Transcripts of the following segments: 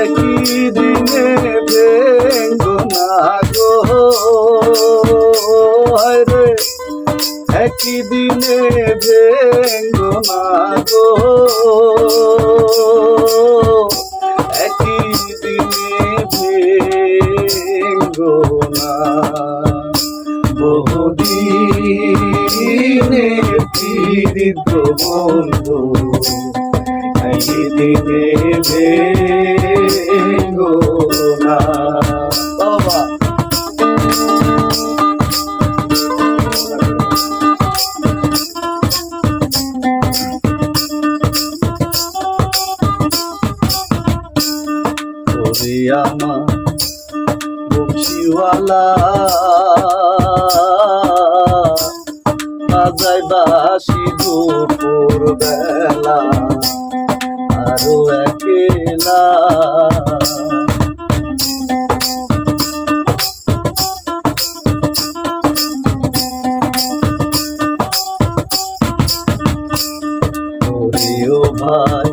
একই দিনে ভেঙ্গো না গো। রে একই দিনে ভেঙ্গো না গো। একই দিনে ভেঙ্গো না। বহুদিনে পীড়িত বন্ধু এই দিনে ভেঙ্গো না বাবা আমার বংশীওয়ালা বাজাই বাসি দুপুর বেলা ও ভাই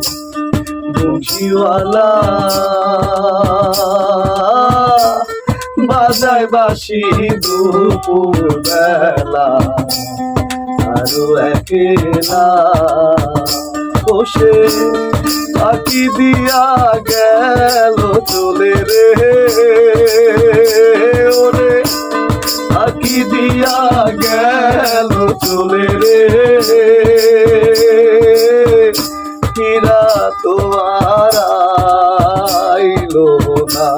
বংশীওয়ালা বাজায় বাসি দুপুর বেলা আরও একেলা বসে পাখি দিয়া গেল চলে রে। ওরে পাখি দিয়া গেল চলে রে। হীরা তো আর আইলো না।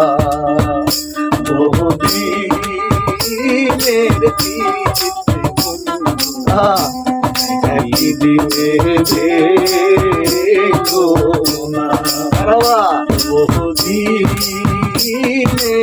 বহুদিনে